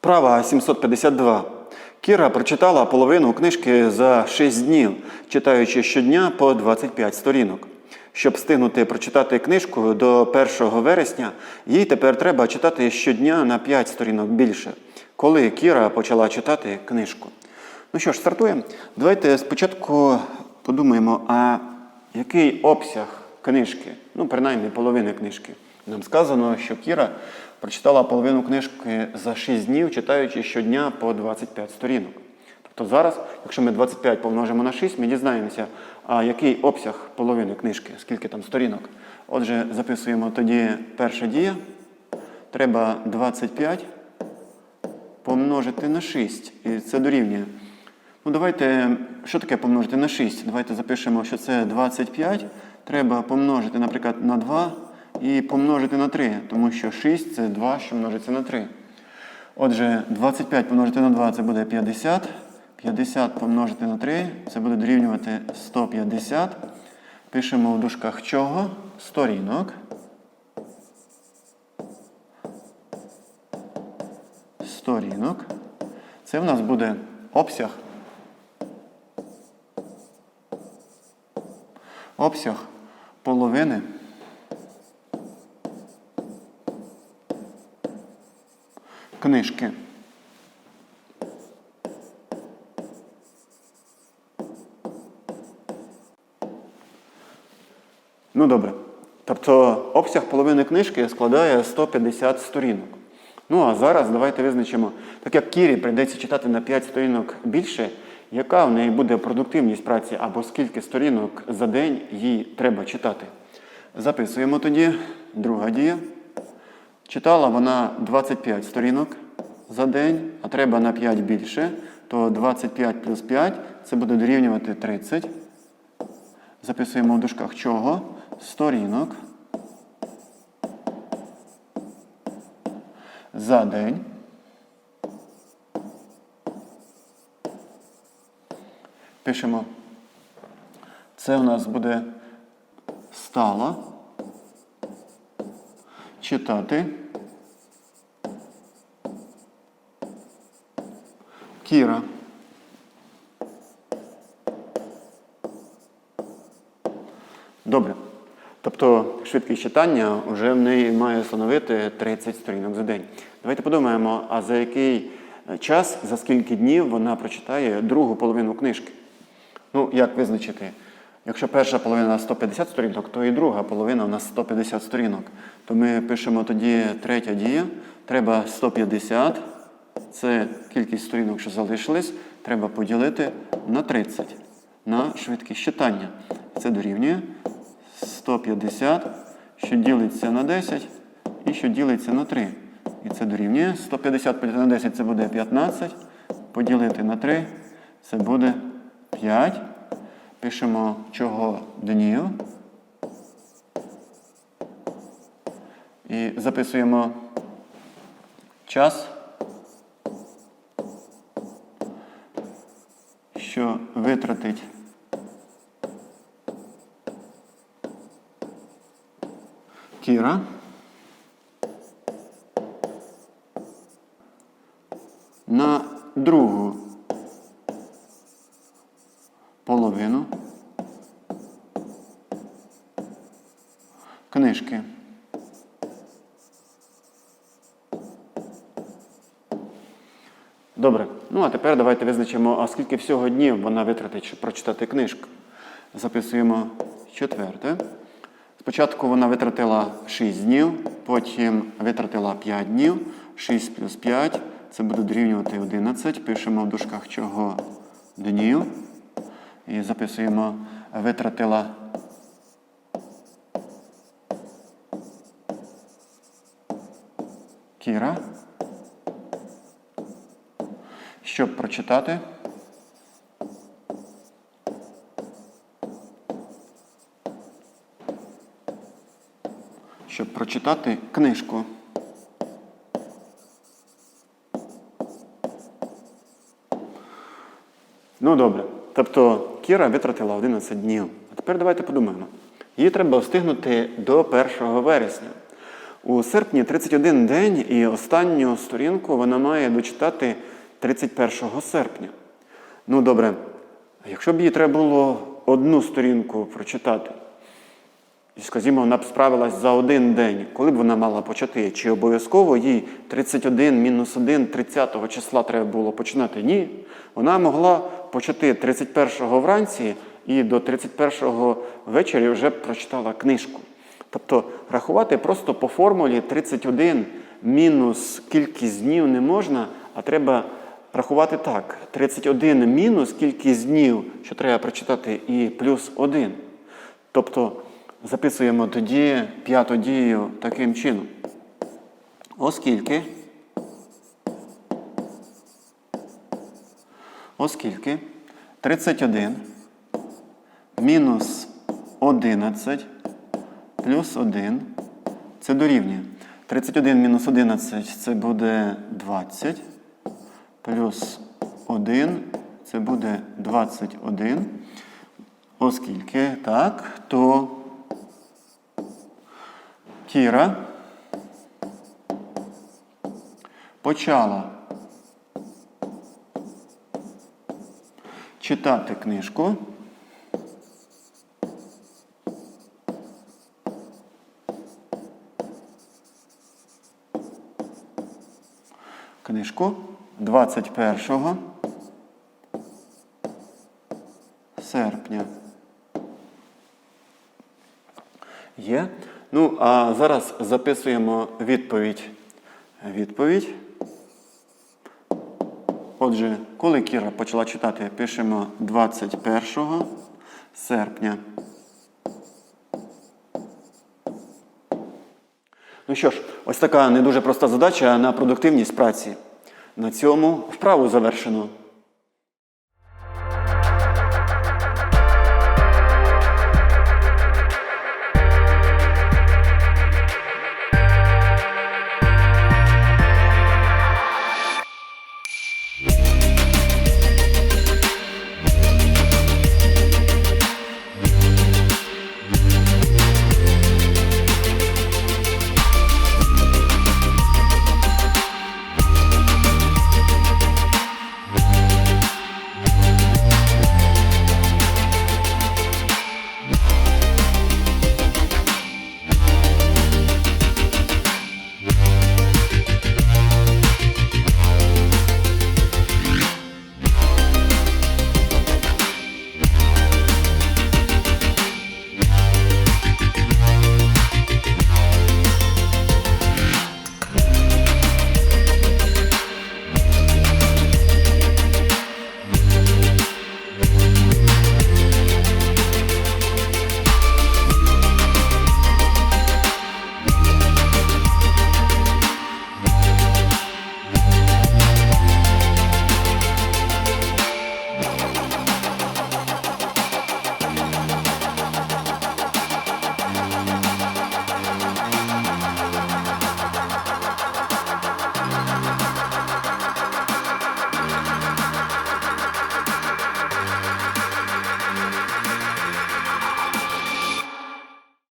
Вправа 752. Кіра прочитала половину книжки за 6 днів, читаючи щодня по 25 сторінок. Щоб встигнути прочитати книжку до 1 вересня, їй тепер треба читати щодня на 5 сторінок більше. Коли Кіра почала читати книжку. Ну що ж, стартуємо. Давайте спочатку подумаємо, а який обсяг книжки, ну, принаймні половини книжки. Нам сказано, що Кіра прочитала половину книжки за 6 днів, читаючи щодня по 25 сторінок. Тобто зараз, якщо ми 25 помножимо на 6, ми дізнаємося, а який обсяг половини книжки, скільки там сторінок. Отже, записуємо тоді перша дія. Треба 25 помножити на 6. І це дорівнює. Ну, давайте, що таке помножити на 6? Давайте запишемо, що це 25. Треба помножити, наприклад, на 2 і помножити на 3, тому що 6 це 2, що множиться на 3. Отже, 25 помножити на 2 це буде 50. 50 помножити на 3 це буде дорівнювати 150. Пишемо в дужках чого? Сторінок. Сторінок. Це в нас буде обсяг. Обсяг половини. Книжки. Ну добре. Тобто обсяг половини книжки складає 150 сторінок. Ну а зараз давайте визначимо, так як Кірі прийдеться читати на 5 сторінок більше, яка в неї буде продуктивність праці або скільки сторінок за день їй треба читати. Записуємо тоді друга дія. Читала вона 25 сторінок за день, а треба на 5 більше, то 25 плюс 5 це буде дорівнювати 30. Записуємо в дужках чого? Сторінок. За день. Пишемо. Це у нас буде стала. Читати. Кіра. Добре. Тобто швидкість читання вже в неї має становити 30 сторінок за день. Давайте подумаємо, а за який е, час, за скільки днів вона прочитає другу половину книжки. Ну, як визначити? Якщо перша половина 150 сторінок, то і друга половина у нас 150 сторінок. То ми пишемо тоді третя дія. Треба 150. Це кількість сторінок, що залишились, треба поділити на 30 на швидкість читання. Це дорівнює 150, що ділиться на 10 і що ділиться на 3. І це дорівнює 150 поділити на 10 це буде 15. Поділити на 3 це буде 5. Пишемо чого днів. І записуємо час, що витратить Кіра. На другу половину книжки. Добре. Ну а тепер давайте визначимо, а скільки всього днів вона витратить, щоб прочитати книжку. Записуємо четверте. Спочатку вона витратила 6 днів, потім витратила 5 днів. 6 плюс 5 це буде дорівнювати 11. Пишемо в дужках чого днів. І записуємо, витратила Кіра. Щоб прочитати. Щоб прочитати книжку. Ну добре. Тобто Кіра витратила 11 днів. А тепер давайте подумаємо. Її треба встигнути до 1 вересня. У серпні 31 день і останню сторінку вона має дочитати 31 серпня. Ну добре, якщо б їй треба було одну сторінку прочитати, скажімо, вона б справилась за один день, коли б вона мала почати? Чи обов'язково їй 31 мінус 1 30 числа треба було починати? Ні. Вона могла почати 31-го вранці і до 31-го ввечері вже прочитала книжку. Тобто рахувати просто по формулі 31 мінус кількість днів не можна, а треба рахувати так: 31 мінус кількість днів, що треба прочитати, і плюс 1. Тобто записуємо тоді п'яту дію таким чином. Оскільки, оскільки 31 мінус 11 плюс 1 це дорівнює. 31 мінус 11 це буде 20, плюс 1 це буде 21. Оскільки так, то Кіра почала читати книжку. Книжку 21 серпня. Є. Ну, а зараз записуємо відповідь. Відповідь. Отже, коли Кіра почала читати, пишемо 21 серпня. Ну що ж, ось така не дуже проста задача на продуктивність праці. На цьому вправу завершено.